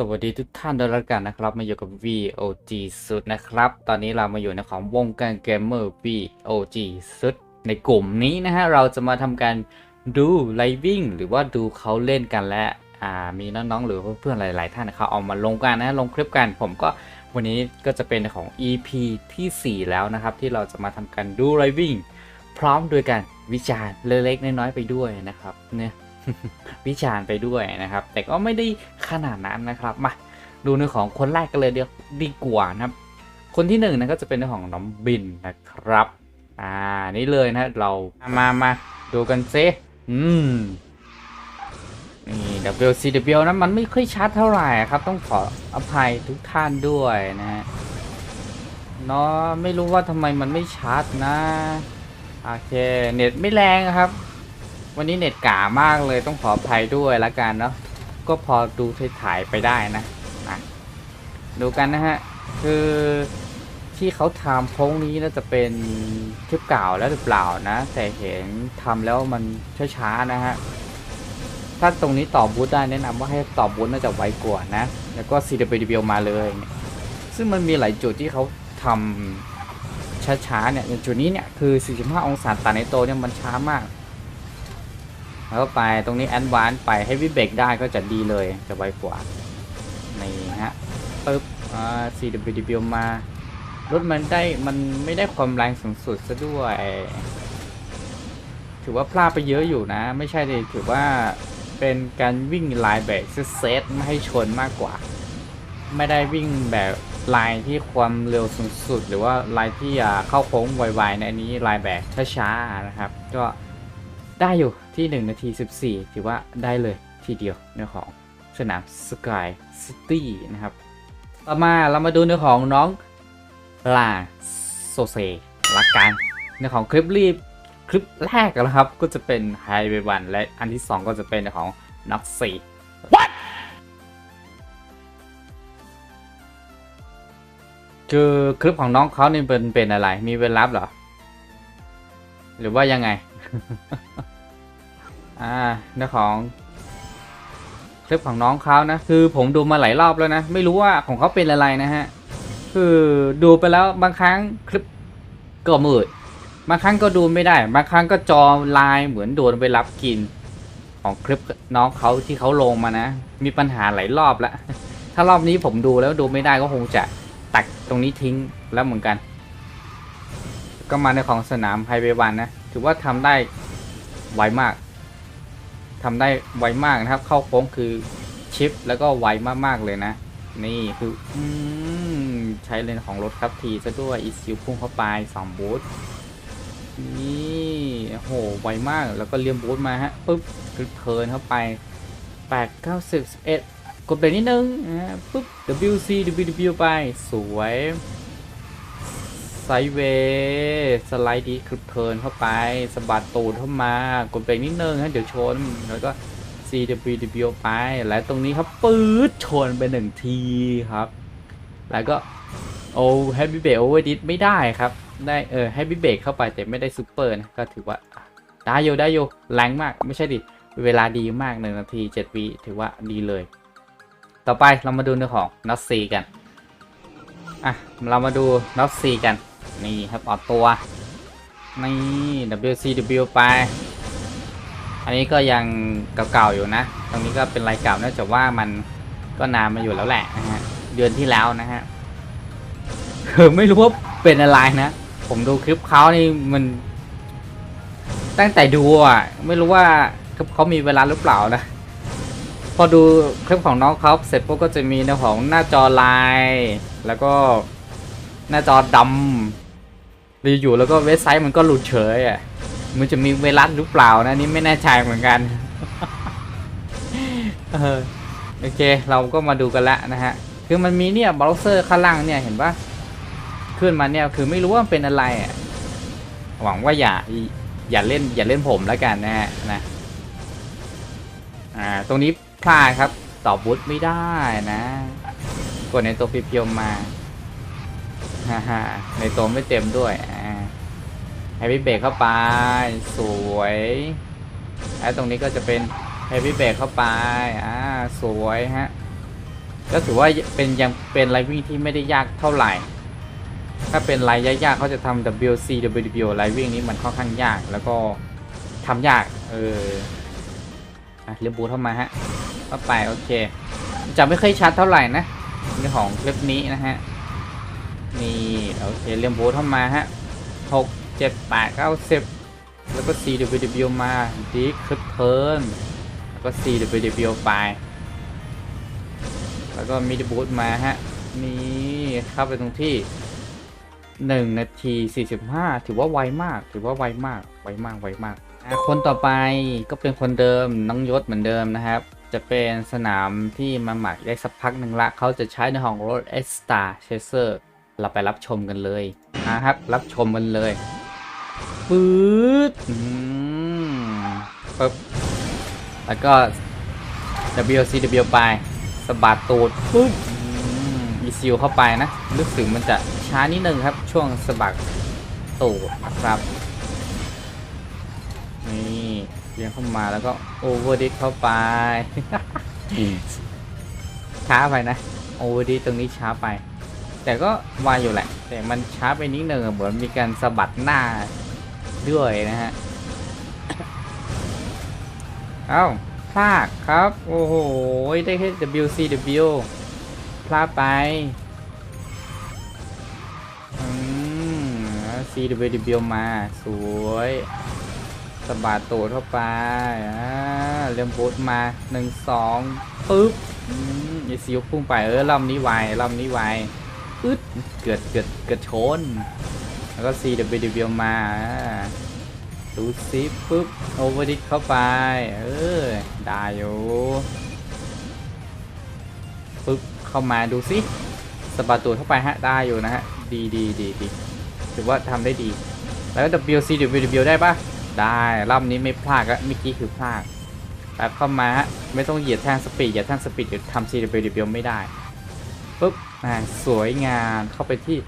สวัสดีทุกท่านด้วยละกันนะครับ มาอยู่กับ VOG สุดนะครับ ตอนนี้เรามาอยู่ในของวงการเกมเมอร์ VOG สุด ในกลุ่มนี้นะฮะ เราจะมาทำการดูไลวิ่งหรือว่าดูเขาเล่นกันและอ่ามีน้องๆหรือเพื่อนๆหลาย ๆ ท่านนะครับเอามาลงกันนะลงคลิปกันผมก็วันนี้ก็จะเป็นของ EP ทีสี่4 แล้วนะครับ ที่เราจะมาทำการดูไลวิ่งพร้อมด้วยกันวิจารณ์เล็กๆน้อยๆไปด้วยนะครับเนี่ย วิจารณ์ไปด้วยนะครับ แต่ก็ไม่ได้ขนาดนั้นนะครับมาดูในของคนแรกกันเลยเดียวดีกว่านะครับ คนที่หนึ่งนะก็จะเป็นเรื่องของน้องบินนะครับอ่านี่เลยนะเรามามาดูกันซิอืมนี่ WCW นะมันไม่ค่อยชัดเท่าไหร่ครับ ต้องขออภัยทุกท่านด้วยนะฮะเนาะไม่รู้ว่าทำไมมันไม่ชัดนะ โอเค เน็ตไม่แรงครับ วันนี้เน็ตกามากเลยต้องขออภัยด้วยละกันเนาะก็พอดูถ่ายไปได้นะอะดูกันนะฮะ คือที่เขาทำโค้งนี้น่าจะเป็นคลิปเก่าแล้วหรือเปล่านะ แต่เห็นทำแล้วมันช้าๆนะฮะถ้าตรงนี้ต่อบูธได้แนะนำว่าให้ต่อบูธน่าจะไวกว่านะ แล้วก็ CWDB มาเลย ซึ่งมันมีหลายจุดที่เขาทำช้าๆเนี่ยอย่างจุดนี้เนี่ยคือ 45 องศาตัดในโตเนี่ยมันช้ามาก แล้วก็ไปตรงนี้แอนวานไปให้วิเบรกได้ก็จะดีเลยจะไวกว่า นี่ฮะปึ๊บอ่า CWDB มารถมันได้มันไม่ได้ความแรงสูงสุดซะด้วย ถือว่าพลาดไปเยอะอยู่นะ ไม่ใช่เลยถือว่าเป็นการวิ่งลายแบบเซตไม่ให้ชนมากกว่า ไม่ได้วิ่งแบบลายที่ความเร็วสูงสุด หรือว่าลายที่อ่าเข้าโค้งไวๆในอันนี้ลายแบบช้าๆนะครับ ก็ ได้อยู่ที่ 1 นาที 14 ถือว่าได้เลยทีเดียวในของสนามสกายซิตี้นะครับ ต่อมาเรามาดูในของน้องลาโซเซละกันในของคลิปรีบคลิปแรกนะครับ ก็จะเป็นไฮเววันและอันที่ 2 ก็จะเป็นในของน็อกซี What คือคลิปของน้องเขานี่เป็นเป็นอะไร มีเวลลับเหรอ หรือว่ายังไง อ่าเรื่องของคลิปของน้องเขานะ คือผมดูมาหลายรอบแล้วนะ ไม่รู้ว่าของเขาเป็นอะไรนะฮะ คือดูไปแล้วบางครั้งคลิปก็มืด บางครั้งก็ดูไม่ได้ บางครั้งก็จอลายเหมือนโดนไปรับกิน ของคลิปน้องเขาที่เขาลงมานะ มีปัญหาหลายรอบแล้ว ถ้ารอบนี้ผมดูแล้วดูไม่ได้ก็คงจะตัดตรงนี้ทิ้งแล้วเหมือนกัน ก็มาในของสนามไฮเวย์วันนะ ถือว่าทำได้ไวมาก ทำได้ไวมากนะครับ เข้าโค้งคือชิปแล้วก็ไวมากๆเลยนะ นี่คืออมใช้เลนของรถครับทีซะด้วยอีซิวพุ่งเข้าไปสองบูทนี่โอ้โหไวมากแล้วก็เลียมบูทมาฮะปุ๊บคือเทิร์นเข้าไปแปดเก้าสิบเอ็ดกดเบรกนิดนึงนะฮะปุ๊บ WC WW ไปสวย ไซด์เวย์สไลด์ดีคลิปเทิร์นเข้าไปสะบัดตูดเข้ามากดเบรกนิดนึงฮะเดี๋ยวชนแล้วก็ CWW ไป และตรงนี้ครับปื๊ดชนไปหนึ่งทีครับ แล้วก็โอ้แฮปปี้เบรกโอเวอร์ดิสไม่ได้ครับ ได้เออแฮปปี้เบรกเข้าไปแต่ไม่ได้ซูเปอร์นะก็ถือว่าได้โยได้โยแรงมากไม่ใช่ดิ เวลาดีมากหนึ่งนาทีเจ็ดวิถือว่าดีเลย ต่อไปเรามาดูเรื่องของน็อตซีกัน อะ เรามาดูน็อตซีกัน นี่ครับออกตัว นี่ WCW ไป อันนี้ก็ยังเก่าๆอยู่นะ ตรงนี้ก็เป็นรายเก่าเนื่องจากว่ามันก็นานมาอยู่แล้วแหละนะฮะ เดือนที่แล้วนะฮะคือไม่รู้ว่าเป็นอะไรนะ ผมดูคลิปเขานี่มัน ตั้งแต่ดูอะ ไม่รู้ว่าคลิปเขามีเวลาหรือเปล่านะพอดูคลิปของน้องเขาเสร็จปุ๊บก็จะมีในของหน้าจอลาย แล้วก็หน้าจอดำ อยู่แล้วก็เว็บไซต์มันก็หลุดเฉยอะมันจะมีเวลัสหรือเปล่านะนี่ไม่แน่ใจเหมือนกันเออโอเค เราก็มาดูกันละนะฮะ คือมันมีเนี่ยเบราว์เซอร์ข้างล่างเนี่ยเห็นปะขึ้นมาเนี่ยคือไม่รู้ว่าเป็นอะไรอะหวังว่าอย่าอย่าเล่นอย่าเล่นผมแล้วกันนะฮะนะอ่าตรงนี้พลาดครับต่อบูทไม่ได้นะกดในตัวเพียวมาฮ่าฮ่าในตัวไม่เต็มด้วยอ่า ไฮวิเบรกเข้าไป สวยไอ้ตรงนี้ก็จะเป็นไฮวิเบรกเข้าไป อ่า สวยฮะ ก็ถือว่าเป็นยังเป็นไลวิ่งที่ไม่ได้ยากเท่าไหร่ ถ้าเป็นไลน์ยากๆเขาจะทำ WC WW ไลวิ่งนี้มันค่อนข้างยากแล้วก็ทำยาก เอออะเรียบบูทเข้ามาฮะเข้าไปโอเค จะไม่ค่อยชัดเท่าไหร่นะในของคลิปนี้นะฮะ นี่โอเคเรียมบูทเข้ามาฮะหก เจ็ดแปดเก้าสิบแล้วก็ CWW มาดีคลิปเทิร์นแล้วก็ CWW ไป แล้วก็มิดบูทมาฮะ นี่เข้าไปตรงที่1นาที45ถือว่าไวมาก ถือว่าไวมาก ไวมาก ไวมาก คนต่อไปก็เป็นคนเดิมน้องยศเหมือนเดิมนะครับ จะเป็นสนามที่มาหมักได้สักพักหนึ่งละ เขาจะใช้ในของรถ S Star Chaser เราไปรับชมกันเลยนะครับ รับชมกันเลย ปื๊ดอืมปึ๊บแล้วก็ WCW ไปสะบัดตูดปุ๊บมีซิลเข้าไปนะรู้สึกมันจะช้านิดนึงครับ ช่วงสะบัดตูดนะครับนี่เลี้ยงเข้ามาแล้วก็โอเวอร์ดิเข้าไปช้าไปนะโอเวอร์ดิตรงนี้ช้าไป แต่ก็ไวอยู่แหละ แต่มันช้าไปนิดนึงอะเหมือนมีการสะบัดหน้า ด้วยนะฮะ เอ้าพลาดครับ โอ้โห ได้แค่ WCW พลาดไป อืม CWW มา สวยสบัดตูดเข้าไปอ่าเริ่มบูทมาหนึ่งสองปึ๊บอืมอซิวพุ่งไปเออลำนี้ไวลำนี้ไวอึดเกิดเกิดเกิดชน แล้วก็ CWW มาดูซิปุ๊บโอเวอร์ดิเข้าไป เออได้อยู่ปุ๊บเข้ามาดูซิสะบัดตัวเข้าไปฮะได้อยู่นะฮะดีดีดีดีถือว่าทำได้ดี แล้ว WC WW ได้ปะได้รอบนี้ไม่พลาดอะเมื่อกี้คือพลาดแบบเข้ามาฮะไม่ต้องเหยียดแท่งสปีดเหยียดแท่งสปีดเดี๋ยวทำ CWW ไม่ได้ปุ๊บอ่าสวยงามเข้าไปที่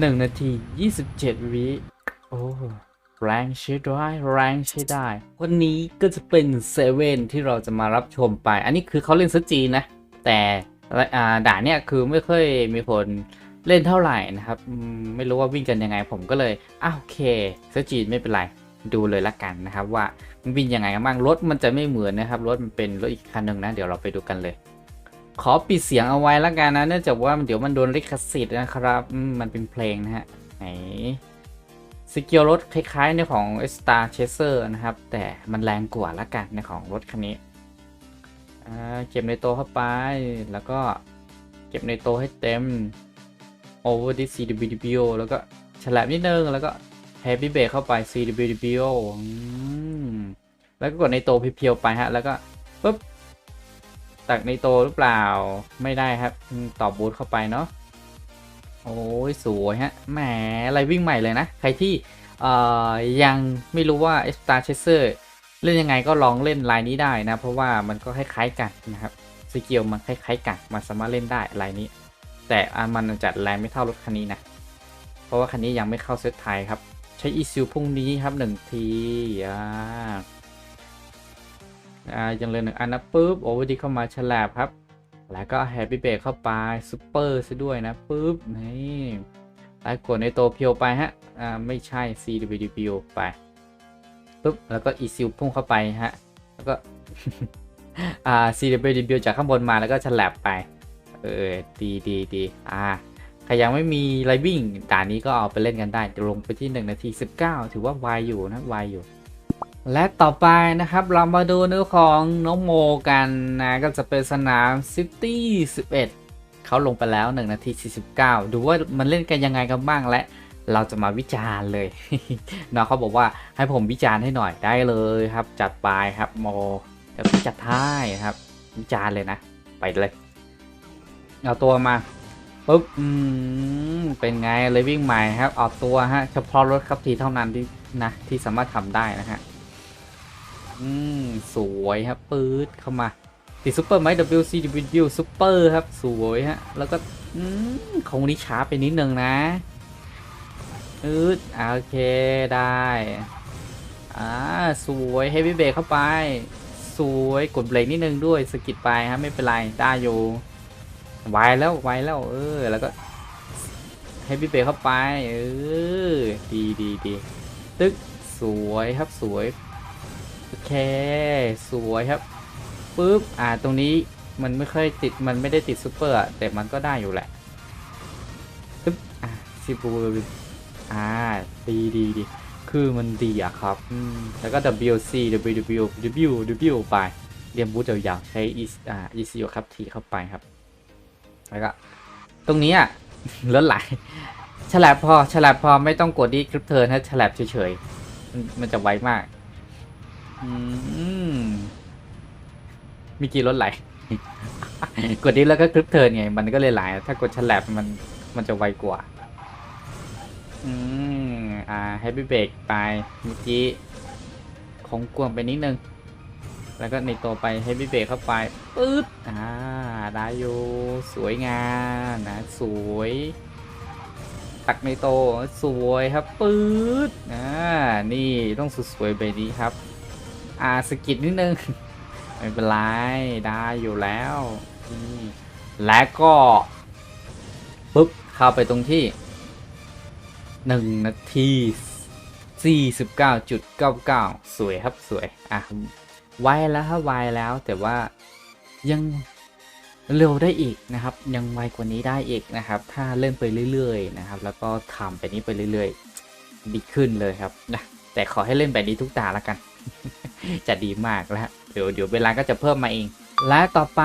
1 นาที 27 วิโอ้แรงใช้ได้แรงใช้ได้ วันนี้ก็จะเป็นเซเว่นที่เราจะมารับชมไป อันนี้คือเขาเล่นซะจีนนะ แต่อ่าด่านเนี่ยคือไม่ค่อยมีคนเล่นเท่าไหร่นะครับอืมไม่รู้ว่าวิ่งกันยังไง ผมก็เลยอ้าวโอเคซะจีนไม่เป็นไร ดูเลยละกันนะครับ ว่ามันวิ่งยังไงกันบ้างรถมันจะไม่เหมือนนะครับรถมันเป็นรถอีกคันหนึ่งนะ เดี๋ยวเราไปดูกันเลย ขอปิดเสียงเอาไว้ละกันนะเนื่องจากว่าเดี๋ยวมันโดนลิขสิทธิ์นะครับ มันเป็นเพลงนะฮะไหนสกิลรถคล้ายๆในของ Star Chaser นะครับ แต่มันแรงกว่าละกันในของรถคันนี้เก็บในโตเข้าไปแล้วก็เก็บในโตให้เต็ม over this CWDBO แล้วก็ฉลับนิดนึง แล้วก็ heavy b a k เข้าไป CWDBO แล้วก็กดในโตเพียวๆไปฮะ แล้วก็ปุ๊บ ตักในโตหรือเปล่าไม่ได้ครับตอบบูทเข้าไปเนาะโอ้ยสวยฮะแหมอะไรวิ่งใหม่เลยนะ ใครที่ยังไม่รู้ว่า Star Chaser เล่นยังไงก็ลองเล่นลายนี้ได้นะ เพราะว่ามันก็คล้ายๆกันนะครับสกิลมันคล้ายๆกันมันสามารถเล่นได้ลายนี้ แต่อันมันจะแรงไม่เท่ารถคันนี้นะ เพราะว่าคันนี้ยังไม่เข้าเซตไทยครับ ใช้อีซิลพรุ่งนี้ครับหนึ่งทีอ่า อ่ายังเหลยหนึ่งอันนะปุ๊บโอเวอร์ดีเข้ามาฉลาบครับ แล้วก็แฮปปี้เบรกเข้าไปซูเปอร์ซะด้วยนะปุ๊บนี่แล้วกดในตัวเพียวไปฮะอ่าไม่ใช่ CWDPO ไปปุ๊บแล้วก็อีซิลพุ่งเข้าไปฮะแล้วก็อ่า CWDPO จากข้างบนมาแล้วก็ฉลับไปเออดีดีดีอ่าใครยังไม่มีไรวิ่งด่านนี้ก็เอาไปเล่นกันได้ลงไปที่1นาที19 ถือว่าไวอยู่นะไวอยู่ และต่อไปนะครับเรามาดูเนื้อของน้องโมกันนะก็จะเป็นสนาม City 11 เขาลงไปแล้ว 1 นาที 49 ดูว่ามันเล่นกันยังไงกันบ้างและเราจะมาวิจารณ์เลยน้องเขาบอกว่าให้ผมวิจารณ์ให้หน่อยได้เลยครับ จัดไปครับโมเดี๋ยวพี่จัดให้ครับ วิจารณ์เลยนะ ไปเลย เอาตัวมาปุ๊บอืมเป็นไงเลยวิ่งใหม่ครับเอาตัวฮะเฉพาะรถครับทีเท่านั้นที่นะที่สามารถทำได้นะฮะ อืม สวยครับปื๊ดเข้ามา ติดซูเปอร์ไหม WCW ซูเปอร์ครับ สวยฮะ แล้วก็ อืมคงนี้ช้าไปนิดนึงนะอืดโอเคได้อ่าสวยเฮฟวี่เบรกเข้าไป สวยกดเบรกนิดนึงด้วยสกิดไปครับไม่เป็นไรได้อยู่ไวแล้วไวแล้วเออแล้วก็ให้พี่เปเข้าไปเออดีดีดีตึกสวยครับสวย โอเค สวยครับปุ๊บอ่าตรงนี้มันไม่ค่อยติดมันไม่ได้ติดซูเปอร์อะแต่มันก็ได้อยู่แหละปึ๊บอ่าซิบูอ่าดีดีดีคือมันดีอะครับ แล้วก็ WC W W W W ไป เรียนบูทยาวๆใช้ e อ่า ECU ครับทีเข้าไปครับ แล้วก็ ตรงนี้อะลดไหลฉลบพอฉลบพอไม่ต้องกดดีคลิปเทิร์นถ้าฉลบเฉยๆ มันจะไวมาก มีกี่รถไหล กดดีแล้วก็คลิปเทิร์นไง มันก็เลยไหล ถ้ากดฉลบมันมันจะไวกว่า อืม อ่าให้พี่เบรกไปเมื่อกี้ของกวงไปนิดนึง แล้วก็ในตัวไปให้พี่เบรกเข้าไปปึ๊บอ่าได้อยู่สวยงามนะ สวยตักในโตสวยครับปึ๊ดอ่านี่ต้องสวยๆแบบนี้ครับ อ่าสกิดนิดนึง ไม่เป็นไร ได้อยู่แล้วนี่แล้วก็ปุ๊บเข้าไปตรงที่หนึ่งนาทีสี่สิบเก้าจุดเก้าเก้าสวยครับสวย อะ ไวแล้วครับไวแล้วแต่ว่ายังเร็วได้อีกนะครับ ยังไวกว่านี้ได้อีกนะครับ ถ้าเล่นไปเรื่อยๆนะครับ แล้วก็ทำไปนี้ไปเรื่อยๆ ดีขึ้นเลยครับนะแต่ขอให้เล่นแบบนี้ทุกตาละกัน จะดีมากแล้วเดี๋ยวเดี๋ยวเวลาก็จะเพิ่มมาเอง และต่อไป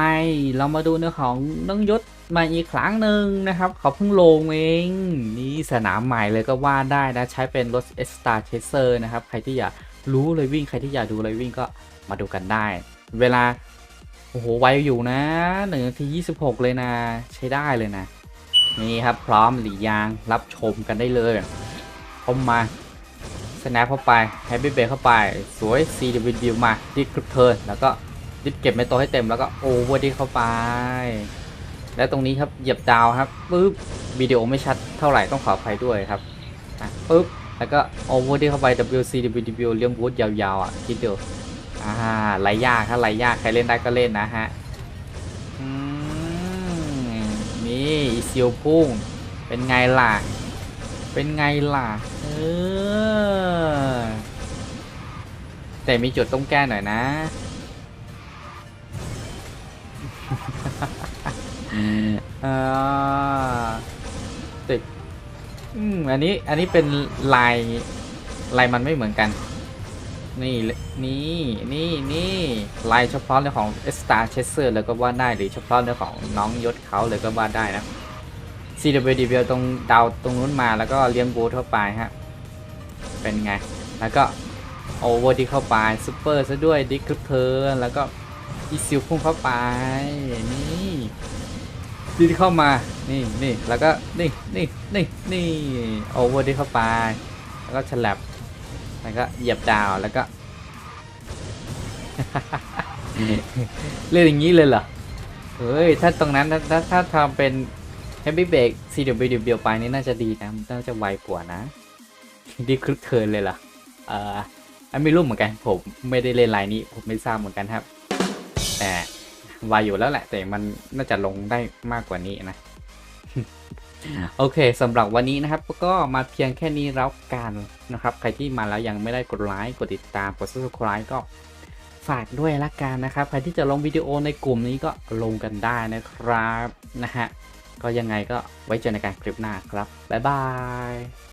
เรามาดูเนื้อของน้องยศมาอีกครั้งหนึ่งนะครับ เขาเพิ่งลงเอง นี่สนามใหม่เลยก็ว่าได้นะ ใช้เป็นรถ e s t a r Chaser นะครับ ใครที่อยากรู้เลยวิ่ง ใครที่อยากดูเลยวิ่งก็มาดูกันได้ เวลา โอ้โห ไวอยู่นะหนึ่งนาทียี่สิบหกเลยนะ ใช้ได้เลยนะ นี่ครับพร้อมหลียางรับชมกันได้เลยเข้ามา snap เข้าไป happy b a เข้าไป สวย CW มาดิคลิปเทิร์นแล้วก็ดิฟเก็บในตัวให้เต็มแล้วก็โอเวอร์ดิเข้าไป และตรงนี้ครับเหยียบดาวครับปุ๊บวิดีโอไม่ชัดเท่าไหร่ต้องขออภัยด้วยครับอะปุ๊บแล้วก็โอเวอร์ดิเข้าไป WCW เลี้ยงบูทยาวๆอะคิดดูอ่าไหลยากถ้าไหลยากใครเล่นได้ก็เล่นนะฮะมนี่อีซิลพุ่งเป็นไงล่ะ เป็นไงล่ะ เออ แต่มีจุดต้องแก้หน่อยนะ เออติดอืมอันนี้ อันนี้เป็นลาย ลายมันไม่เหมือนกัน นี่เลยนี่ นี่ นี่ ลายเฉพาะเรื่องของ Star Chaser แล้วก็ว่าได้ หรือเฉพาะเรื่องของน้องยศเขาเลยก็ว่าได้นะ CWD ตรงดาวตรงนู้นมาแล้วก็เลี้ยงบูทเข้าไปฮะ เป็นไง แล้วก็โอเวอร์ที่เข้าไปซูเปอร์ซะด้วยดิคลิปเทอร์แล้วก็อีซิลพุ่งเข้าไปนี่ดีที่เข้ามานี่นี่แล้วก็นี่นี่นี่นี่โอเวอร์ที่เข้าไป แล้วก็ฉลับแล้วก็เหยียบดาวแล้วก็เล่นอย่างนี้เลยเหรอเฮ้ยถ้าตรงนั้นถ้าถ้าทำเป็น Happy Break CW ไปนี่น่าจะดีนะน่าจะไวกว่านะดีคลึกเทินเลยล่ะเอ่ออันไม่รู้เหมือนกันผมไม่ได้เล่นไลน์นี้ ผมไม่ทราบเหมือนกันครับ แต่ไวอยู่แล้วแหละ แต่มันน่าจะลงได้มากกว่านี้นะ โอเคสำหรับวันนี้นะครับ ก็มาเพียงแค่นี้แล้วกันนะครับ ใครที่มาแล้วยังไม่ได้กดไลค์กดติดตามกด subscribe ก็ฝากด้วยละกันนะครับ ใครที่จะลงวิดีโอในกลุ่มนี้ก็ลงกันได้นะครับนะฮะ ก็ยังไงก็ไว้เจอในการคลิปหน้าครับ บ๊ายบาย